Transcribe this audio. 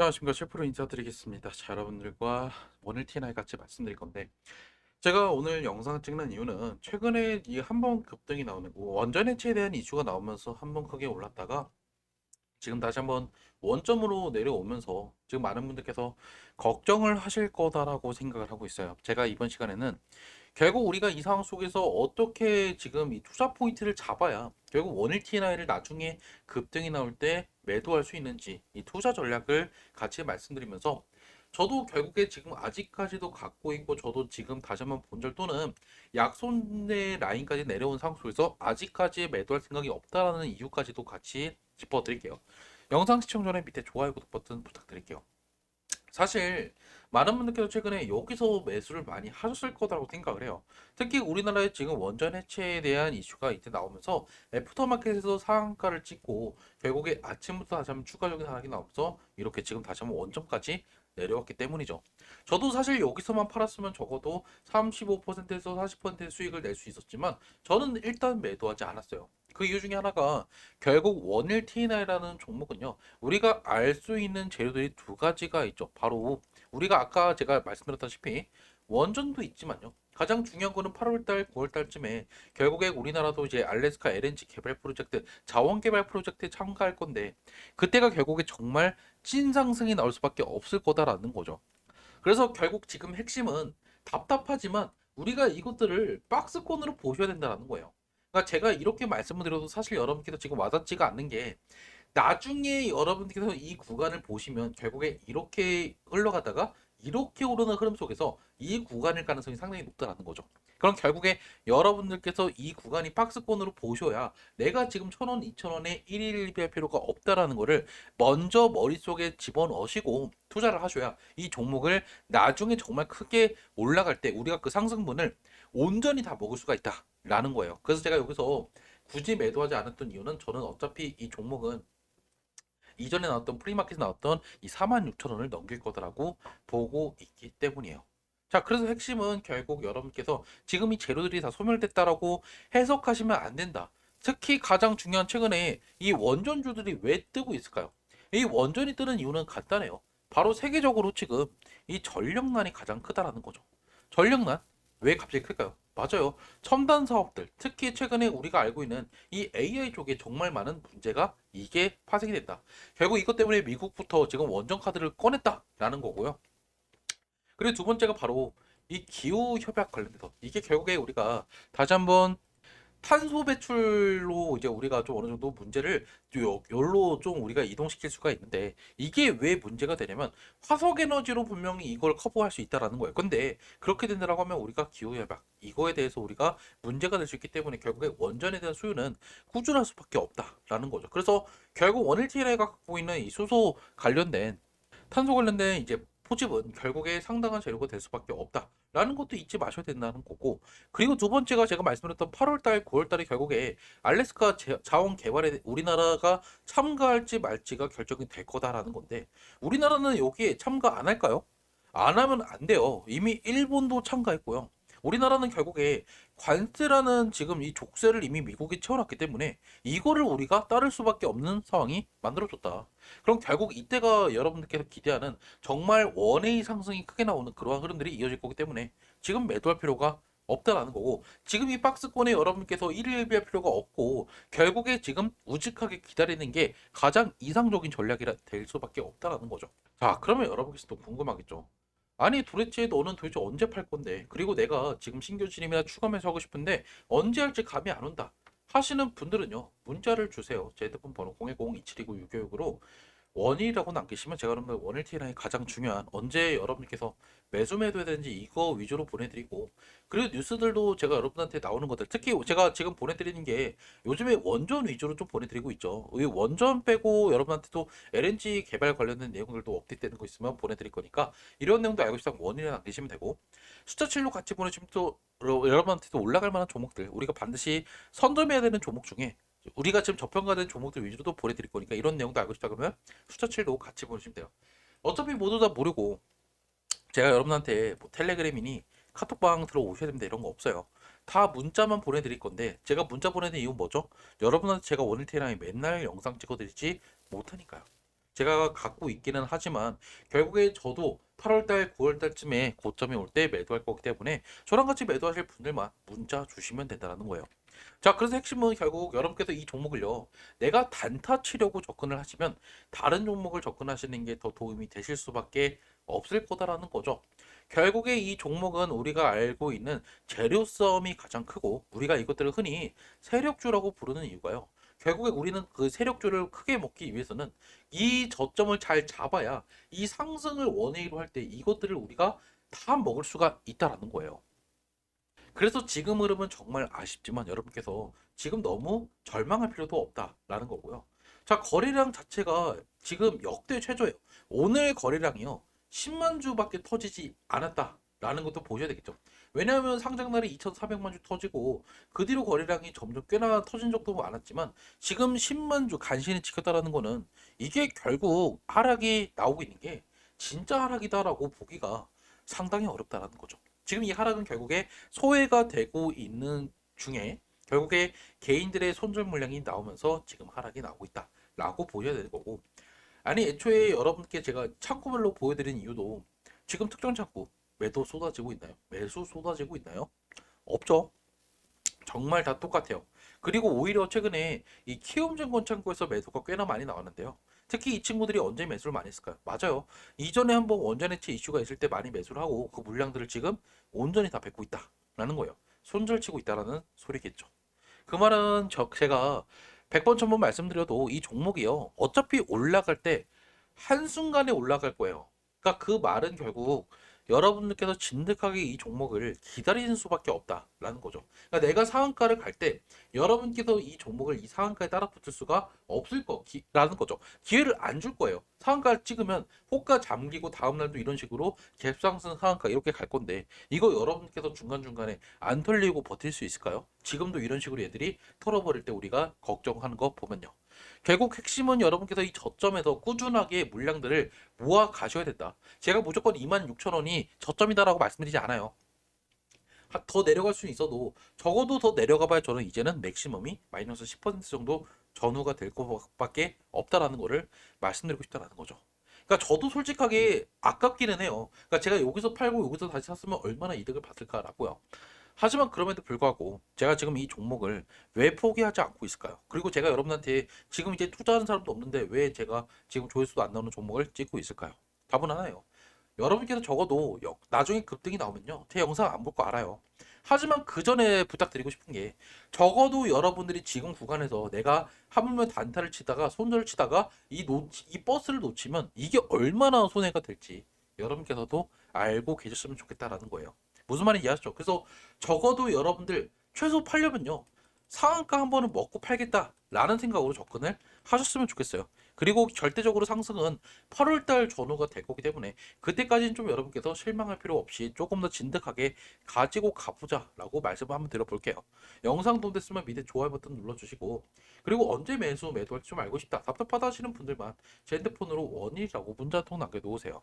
안녕하십니까 셰프로 인사드리겠습니다. 자 여러분들과 오늘 TNI 같이 말씀드릴 건데 제가 오늘 영상 찍는 이유는 최근에 이 한번 급등이 나오는 거 원전 해체에 대한 이슈가 나오면서 한 번 크게 올랐다가 지금 다시 한번 원점으로 내려오면서 지금 많은 분들께서 걱정을 하실 거다라고 생각을 하고 있어요. 제가 이번 시간에는 결국 우리가 이 상황 속에서 어떻게 지금 이 투자 포인트를 잡아야 결국 원일 TNI를 나중에 급등이 나올 때 매도할 수 있는지 이 투자 전략을 같이 말씀드리면서 저도 결국에 지금 아직까지도 갖고 있고 저도 지금 다시 한번 본절 또는 약손의 라인까지 내려온 상황 속에서 아직까지 매도할 생각이 없다라는 이유까지도 같이 짚어드릴게요. 영상 시청 전에 밑에 좋아요 구독 버튼 부탁드릴게요. 사실 많은 분들께서 최근에 여기서 매수를 많이 하셨을 거라고 생각을 해요. 특히 우리나라에 지금 원전 해체에 대한 이슈가 이때 나오면서 애프터마켓에서 상한가를 찍고 결국에 아침부터 다시 한번 추가적인 하락이 나오면서 이렇게 지금 다시 한번 원점까지 내려왔기 때문이죠. 저도 사실 여기서만 팔았으면 적어도 35%에서 40%의 수익을 낼 수 있었지만 저는 일단 매도하지 않았어요. 그 이유 중에 하나가 결국 원일 TNI라는 종목은요. 우리가 알 수 있는 재료들이 두 가지가 있죠. 바로 우리가 아까 제가 말씀드렸다시피 원전도 있지만요. 가장 중요한 거는 8월달, 9월달쯤에 결국에 우리나라도 이제 알래스카 LNG 개발 프로젝트, 자원 개발 프로젝트에 참가할 건데 그때가 결국에 정말 찐 상승이 나올 수밖에 없을 거다라는 거죠. 그래서 결국 지금 핵심은 답답하지만 우리가 이것들을 박스권으로 보셔야 된다는 거예요. 그러니까 제가 이렇게 말씀을 드려도 사실 여러분께서 지금 와닿지가 않는 게 나중에 여러분께서 이 구간을 보시면 결국에 이렇게 흘러가다가 이렇게 오르는 흐름 속에서 이 구간일 가능성이 상당히 높다라는 거죠. 그럼 결국에 여러분들께서 이 구간이 박스권으로 보셔야 내가 지금 천 원, 이천 원에 1일 1비할 필요가 없다라는 거를 먼저 머릿속에 집어넣으시고 투자를 하셔야 이 종목을 나중에 정말 크게 올라갈 때 우리가 그 상승분을 온전히 다 먹을 수가 있다라는 거예요. 그래서 제가 여기서 굳이 매도하지 않았던 이유는 저는 어차피 이 종목은 이전에 나왔던 프리마켓에 나왔던 이 46,000원을 넘길 거다라고 보고 있기 때문이에요. 자, 그래서 핵심은 결국 여러분께서 지금 이 재료들이 다 소멸됐다라고 해석하시면 안 된다. 특히 가장 중요한 최근에 이 원전주들이 왜 뜨고 있을까요? 이 원전이 뜨는 이유는 간단해요. 바로 세계적으로 지금 이 전력난이 가장 크다라는 거죠. 전력난? 왜 갑자기 클까요? 맞아요. 첨단 사업들, 특히 최근에 우리가 알고 있는 이 AI 쪽에 정말 많은 문제가 이게 파생이 된다. 결국 이것 때문에 미국부터 지금 원전 카드를 꺼냈다라는 거고요. 그리고 두 번째가 바로 이 기후 협약 관련돼서 이게 결국에 우리가 다시 한번 탄소 배출로 이제 우리가 좀 어느 정도 문제를 요- 요로 좀 우리가 이동시킬 수가 있는데 이게 왜 문제가 되냐면 화석 에너지로 분명히 이걸 커버할 수 있다라는 거예요. 근데 그렇게 된다라고 하면 우리가 기후 협약 이거에 대해서 우리가 문제가 될 수 있기 때문에 결국에 원전에 대한 수요는 꾸준할 수밖에 없다라는 거죠. 그래서 결국 원일 TNI가 갖고 있는 이 수소 관련된 탄소 관련된 이제 포집은 결국에 상당한 재료가 될 수밖에 없다라는 것도 잊지 마셔야 된다는 거고 그리고 두 번째가 제가 말씀드렸던 8월달, 9월달에 결국에 알래스카 제- 자원 개발에 우리나라가 참가할지 말지가 결정이 될 거다라는 건데 우리나라는 여기에 참가 안 할까요? 안 하면 안 돼요. 이미 일본도 참가했고요. 우리나라는 결국에 관세라는 지금 이 족쇄를 이미 미국이 채워놨기 때문에 이거를 우리가 따를 수밖에 없는 상황이 만들어졌다. 그럼 결국 이때가 여러분들께서 기대하는 정말 원웨이 상승이 크게 나오는 그러한 흐름들이 이어질 거기 때문에 지금 매도할 필요가 없다라는 거고 지금 이 박스권에 여러분께서 1일 1비할 필요가 없고 결국에 지금 우직하게 기다리는 게 가장 이상적인 전략이라 될 수밖에 없다라는 거죠. 자, 그러면 여러분께서 또 궁금하겠죠. 아니 도대체 너는 도대체 언제 팔 건데? 그리고 내가 지금 신규 진입이나 추가 매수하고 싶은데 언제 할지 감이 안 온다. 하시는 분들은요 문자를 주세요. 제 핸드폰 번호 010-2729-666으로 원이라고 남기시면 제가 여러분들 원일 TNI 가장 중요한 언제 여러분께서 매수 매도해야 되는지 이거 위주로 보내드리고 그리고 뉴스들도 제가 여러분한테 나오는 것들 특히 제가 지금 보내드리는 게 요즘에 원전 위주로 좀 보내드리고 있죠. 이 원전 빼고 여러분한테도 LNG 개발 관련된 내용들도 업데이트되는 거 있으면 보내드릴 거니까 이런 내용도 알고 싶다면 원이라 남기시면 되고 숫자 7로 같이 보내주시면 또 여러- 여러분한테도 올라갈 만한 종목들 우리가 반드시 선점해야 되는 종목 중에 우리가 지금 저평가된 종목들 위주로도 보내드릴 거니까 이런 내용도 알고 싶다 그러면 숫자 7도 같이 보내주시면 돼요. 어차피 모두 다 모르고 제가 여러분한테 뭐 텔레그램이니 카톡방 들어오셔야 됩니다 이런 거 없어요. 다 문자만 보내드릴 건데 제가 문자 보내는 이유는 뭐죠? 여러분한테 제가 원일 테라이 맨날 영상 찍어드리지 못하니까요. 제가 갖고 있기는 하지만 결국에 저도 8월달, 9월달쯤에 고점이 올 때 매도할 거기 때문에 저랑 같이 매도하실 분들만 문자 주시면 된다는 거예요. 자, 그래서 핵심은 결국 여러분께서 이 종목을요, 내가 단타 치려고 접근을 하시면 다른 종목을 접근하시는 게 더 도움이 되실 수밖에 없을 거다라는 거죠. 결국에 이 종목은 우리가 알고 있는 재료 싸움이 가장 크고 우리가 이것들을 흔히 세력주라고 부르는 이유가요. 결국에 우리는 그 세력주를 크게 먹기 위해서는 이 저점을 잘 잡아야 이 상승을 원웨이로 할 때 이것들을 우리가 다 먹을 수가 있다라는 거예요. 그래서 지금 흐름은 정말 아쉽지만 여러분께서 지금 너무 절망할 필요도 없다라는 거고요. 자, 거래량 자체가 지금 역대 최저예요. 오늘 거래량이요. 10만 주밖에 터지지 않았다라는 것도 보셔야 되겠죠. 왜냐하면 상장날이 2,400만 주 터지고 그 뒤로 거래량이 점점 꽤나 터진 적도 많았지만 지금 10만 주 간신히 지켰다라는 거는 이게 결국 하락이 나오고 있는 게 진짜 하락이다라고 보기가 상당히 어렵다라는 거죠. 지금 이 하락은 결국에 소외가 되고 있는 중에 결국에 개인들의 손절 물량이 나오면서 지금 하락이 나오고 있다라고 보셔야 되는 거고 아니 애초에 여러분께 제가 창구별로 보여드린 이유도 지금 특정 창구 매도 쏟아지고 있나요? 매수 쏟아지고 있나요? 없죠. 정말 다 똑같아요. 그리고 오히려 최근에 이 키움증권 창구에서 매수가 꽤나 많이 나왔는데요. 특히 이 친구들이 언제 매수를 많이 했을까요? 맞아요. 이전에 한번 원전해체 이슈가 있을 때 많이 매수를 하고 그 물량들을 지금 온전히 다 뱉고 있다라는 거예요. 손절치고 있다라는 소리겠죠. 그 말은 저 제가 100번 천번 말씀드려도 이 종목이요. 어차피 올라갈 때 한순간에 올라갈 거예요. 그러니까 그 말은 결국 여러분들께서 진득하게 이 종목을 기다리는 수밖에 없다라는 거죠. 그러니까 내가 상한가를 갈 때 여러분께서 이 종목을 이 상한가에 따라 붙을 수가 없을 거라는 거죠. 기회를 안 줄 거예요. 상한가를 찍으면 호가 잠기고 다음 날도 이런 식으로 갭상승 상한가 이렇게 갈 건데 이거 여러분께서 중간중간에 안 털리고 버틸 수 있을까요? 지금도 이런 식으로 얘들이 털어버릴 때 우리가 걱정하는 거 보면요. 결국 핵심은 여러분께서 이 저점에서 꾸준하게 물량들을 모아 가셔야 된다. 제가 무조건 26,000원이 저점이다라고 말씀드리지 않아요. 하- 더 내려갈 수는 있어도 적어도 더 내려가 봐야 저는 이제는 맥시멈이 마이너스 10% 정도 전후가 될 것밖에 없다라는 거를 말씀드리고 싶다라는 거죠. 그러니까 저도 솔직하게 아깝기는 해요. 그러니까 제가 여기서 팔고 여기서 다시 샀으면 얼마나 이득을 봤을까라고요. 하지만 그럼에도 불구하고 제가 지금 이 종목을 왜 포기하지 않고 있을까요? 그리고 제가 여러분한테 지금 이제 투자하는 사람도 없는데 왜 제가 지금 조회수도 안 나오는 종목을 찍고 있을까요? 답은 하나예요. 여러분께서 적어도 여- 나중에 급등이 나오면요. 제 영상 안 볼 거 알아요. 하지만 그 전에 부탁드리고 싶은 게 적어도 여러분들이 지금 구간에서 내가 하물며 단타를 치다가 손절을 치다가 이, 놓, 이 버스를 놓치면 이게 얼마나 손해가 될지 여러분께서도 알고 계셨으면 좋겠다라는 거예요. 무슨 말인지 이해하시죠? 그래서 적어도 여러분들 최소 팔려면요. 상한가 한 번은 먹고 팔겠다라는 생각으로 접근을 하셨으면 좋겠어요. 그리고 절대적으로 상승은 8월달 전후가 될 거기 때문에 그때까지는 좀 여러분께서 실망할 필요 없이 조금 더 진득하게 가지고 가보자라고 말씀을 한번 드려볼게요. 영상 도움 됐으면 밑에 좋아요 버튼 눌러주시고 그리고 언제 매수 매도할지 좀 알고 싶다 답답하다 하시는 분들만 제 핸드폰으로 원이라고 문자 한통 남겨놓으세요.